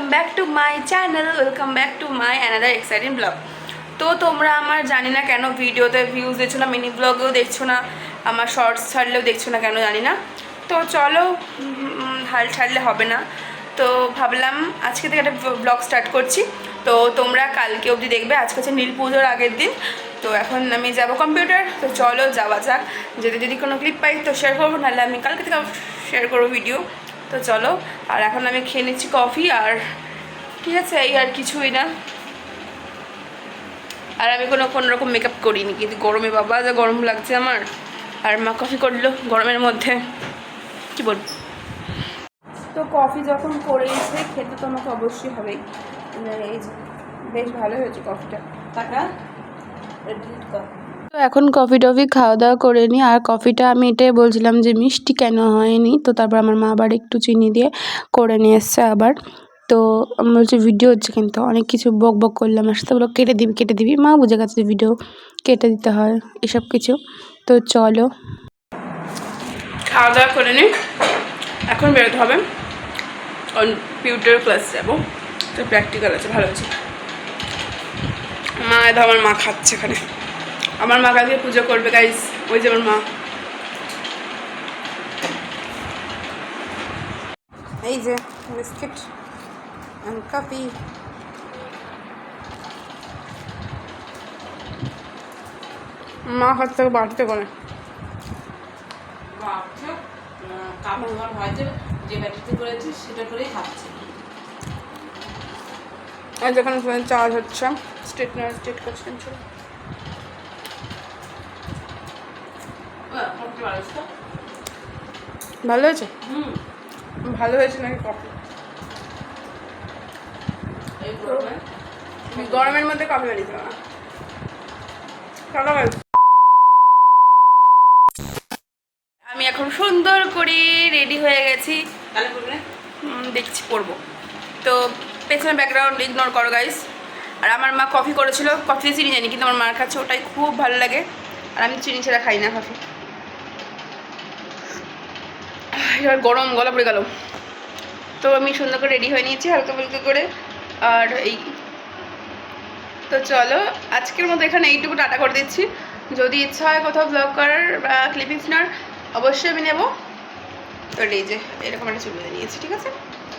Welcome back to my channel welcome back to my another exciting blog তো তোমরা আমার জানি না কেন ভিডিওতে ভিউজ দেখছ না মিনি ব্লগেও দেখছ না, আমার শর্টস ছাড়লেও দেখছ না কেন জানি না। তো চলো হাল ছাড়লে হবে না। তো ভাবলাম আজকে থেকে একটা ব্লগ স্টার্ট করছি। তো তোমরা কালকে অবধি দেখবে, আজকে হচ্ছে নীল পুজোর আগের দিন। তো এখন আমি যাব কম্পিউটার তো চলো যাওয়া যাক। যদি যদি কোনো ক্লিপ পাই তো শেয়ার করব, নাহলে আমি কালকে থেকে শেয়ার করব ভিডিও তো চলো আর এখন আমি খেয়ে নিচ্ছি কফি আর ঠিক আছে এই আর কিছুই না। আর আমি কোনো কোনো রকম মেকআপ করিনি কিন্তু গরমে বাবা যা গরম লাগছে আমার। আর মা কফি করল গরমের মধ্যে। কি বলব তো কফি যখন করেছে খেতে তো আমাকে অবশ্যই হবেই। মানে এই যে বেশ ভালো হয়েছে কফিটা। টাকা তো এখন কফি টফি খাওয়া দাওয়া করে নিই। আর কফিটা আমি এটাই বলছিলাম যে মিষ্টি কেন হয়নি? তো তারপর আমার মা আবার একটু চিনি দিয়ে করে নিয়ে এসছে আবার। তো আমি বলছি, ভিডিও হচ্ছে কিন্তু। অনেক কিছু বক বক করলাম। আমার সাথে বলো, কেটে দিবি কেটে দিবি। মা বুঝে গেছে ভিডিও কেটে দিতে হয়, এসব কিছু। তো চলো। খাওয়া দাওয়া করে নিই। এখন বেরোতে হবে। কম্পিউটার ক্লাস যাব। তো প্র্যাকটিক্যাল আছে, ভালো আছে। মা আমার মা খাচ্ছে এখানে। আমার মা কালকে পুজো করবে গাইস ওই যে আমার মা। এই যে বিস্কিট অ্যান্ড কফি মা খাচ্ছে থেকে বাড়িতে করে। হয় যেখানে চার্জ হচ্ছে। স্ট্রেটনার স্ট্রেট করছে চলো করতে পারিস তো ভালো হয়েছে? ভালো হয়েছে নাকি কফি? গরমের মধ্যে কফি বানিয়েছিল না। আমি এখন সুন্দর করে রেডি হয়ে গেছি। দেখছি পড়ব তো পেছনে ব্যাকগ্রাউন্ড ইগনোর করো গাইস আর আমার মা কফি করেছিল। কফি চিনি জানি কিন্তু আমার মার কাছে ওটাই খুব ভালো লাগে। আর আমি চিনি ছাড়া খাই না কফি। এবার গরম গলা পড়ে গেল। তো আমি সুন্দর করে রেডি হয়ে নিয়েছি হালকা ফুলকা করে। আর এই তো চলো, আজকের মতো এখানে এইটুকু টাটা করে দিচ্ছি। যদি ইচ্ছা হয় কোথাও ব্লগ করার বা ক্লিপিংস নেওয়ার, অবশ্যই আমি নেব। তো এই যে, এরকম একটা চুল বেঁধে নিয়েছি, ঠিক আছে?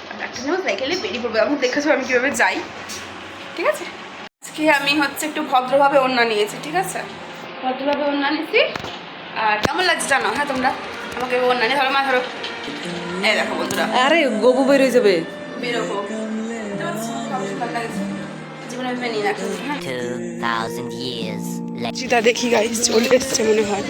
আর একটা নেব সাইকেলে বেরিয়ে পড়ব এখন দেখেছ আমি কীভাবে যাই। ঠিক আছে? আজকে আমি হচ্ছে একটু ভদ্রভাবে ওড়না নিয়েছি, ঠিক আছে? ভদ্রভাবে ওড়না নিয়েছি। আর কেমন লাগছে জানো? হ্যাঁ তোমরা? আমাকে ওড়না নিয়ে ধরো, মা ধরো। এই দেখো বন্ধুরা আরে গবু বের হয়ে যাবে বেরোবো বুঝতে পারছ? ভালো সুন্দর লাগছে। জীবনে ভেবে নিয়ে রাখছি 2,000 years later. চিতা দেখি গাইস চলে এসছে মনে হয়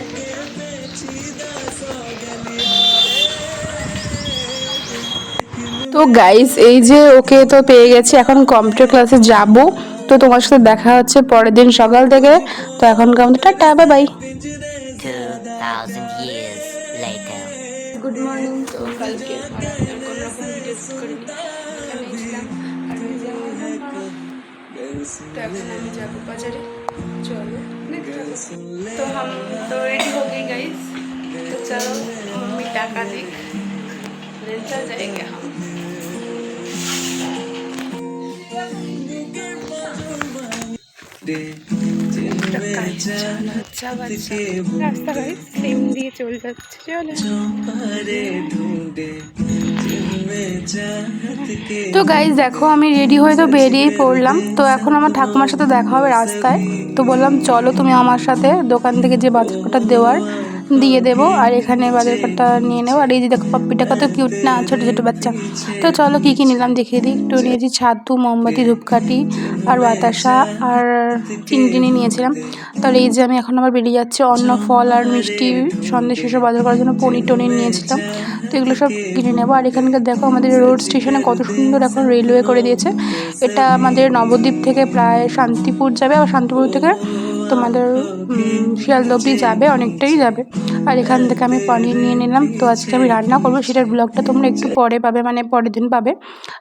তো গাইস এই যে ওকে তো পেয়ে গেছি এখন কম্পিউটার ক্লাসে যাব তো তোমার সাথে দেখা হচ্ছে পরের দিন সকাল থেকে তো এখন কেমন tata bye bye 2,000 years later. Good morning তো কালকে কোনো রকম ভিডিও শুট করিনি এখানে ছিলাম আর ওই যে আমার মামা। তো এখন আমি যাবো বাজারে চলো দেখতে হবে। তো हम तो रेडी हो गए गाइस तो चलो मम्मी टाका देख ले चल जाएंगे हम তো গাইজ দেখো, আমি রেডি হয়ে তো বেরিয়েই পড়লাম। তো এখন আমার ঠাকুমার সাথে দেখা হবে রাস্তায়। তো বললাম, চলো তুমি আমার সাথে দোকান থেকে যে বাজারটা দেওয়ার দিয়ে দেবো, আর এখানে বাজার বাজারটা নিয়ে নেব। আর এই যে দেখো, পাপ্পিটা কত কিউট না, ছোটো ছোটো বাচ্চা। তো চলো কী কী নিলাম দেখিয়ে দিই। একটু নিয়েছি ছাতু, মোমবাতি, ধূপকাঠি, আর বাতাসা, আর চিনি নিয়েছিলাম। তাহলে এই যে আমি এখন আবার বেরিয়ে যাচ্ছি অন্য ফল আর মিষ্টি সন্দেশ এসব বাজার করার জন্য পনির টনির নিয়েছিলাম। তো এগুলো সব কিনে নেব। আর এখানকার দেখো, আমাদের রোড স্টেশনে কত সুন্দর এখন রেলওয়ে করে দিয়েছে। এটা আমাদের নবদ্বীপ থেকে প্রায় শান্তিপুর যাবে আর শান্তিপুর থেকে তোমাদের শিয়ালদা যাবে, অনেকটাই যাবে। আর এখান থেকে আমি পনির নিয়ে নিলাম। তো আজকে আমি রান্না করব, সেটার ব্লগটা তোমরা একটু পরে পাবে মানে পরের দিন পাবে।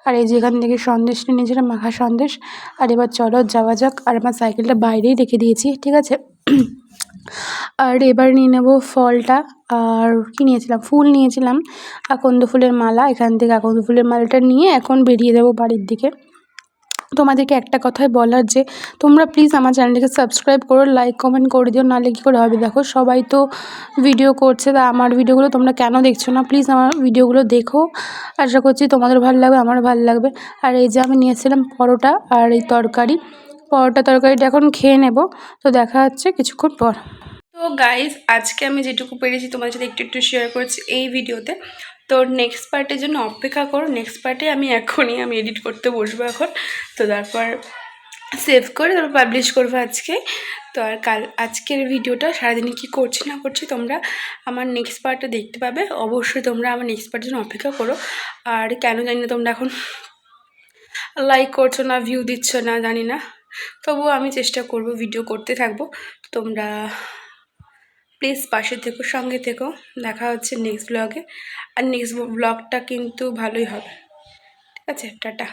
আর এই যে এখান থেকে সন্দেশ নিয়ে নিয়েছিলাম, মাখা সন্দেশ। আর এবার চলো যাওয়া যাক, আর আমার সাইকেলটা বাইরেই রেখে দিয়েছি, ঠিক আছে? আর এবার নিয়ে নেব ফলটা। আর কী নিয়েছিলাম? ফুল নিয়েছিলাম, আকন্দ ফুলের মালা। এখান থেকে আকন্দ ফুলের মালাটা নিয়ে এখন বেরিয়ে দেবো বাড়ির দিকে। তোমাদেরকে একটা কথাই বলার যে, তোমরা প্লিজ আমার চ্যানেলটাকে সাবস্ক্রাইব করো লাইক কমেন্ট করে দিও, নাহলে কী করে হবে? দেখো, সবাই তো ভিডিও করছে, তা আমার ভিডিওগুলো তোমরা কেন দেখছ না? প্লিজ আমার ভিডিওগুলো দেখো। আশা করছি তোমাদের ভালো লাগবে, আমার ভালো লাগবে। আর এই যে আমি নিয়েছিলাম পরোটা আর এই তরকারি। পরোটা তরকারিটা এখন খেয়ে নেব, তো দেখা হচ্ছে কিছুক্ষণ পর। তো গাইজ আজকে আমি যেটুকু পেরেছি, তোমাদের সাথে একটু একটু শেয়ার করেছি এই ভিডিওতে তো নেক্সট পার্টের জন্য অপেক্ষা করো। নেক্সট পার্টে আমি এখনই আমি এডিট করতে বসবো এখন। তো তারপর সেভ করে তারপর পাবলিশ করব আজকে। তো আর কাল, আজকের ভিডিওটা সারাদিনে কী করছি না করছি তোমরা আমার নেক্সট পার্টে দেখতে পাবে। অবশ্যই তোমরা আমার নেক্সট পার্টের জন্য অপেক্ষা করো। আর কেন জানি না তোমরা এখন লাইক করছ না ভিউ দিচ্ছ না, জানি না। তবুও আমি চেষ্টা করব ভিডিও করতে থাকব। তোমরা প্লিজ পাশে থেকো, সঙ্গে থেকো। দেখা হচ্ছে নেক্সট ব্লগে আর নেক্সট ব্লগটা কিন্তু ভালোই হবে। ঠিক আছে, টাটা।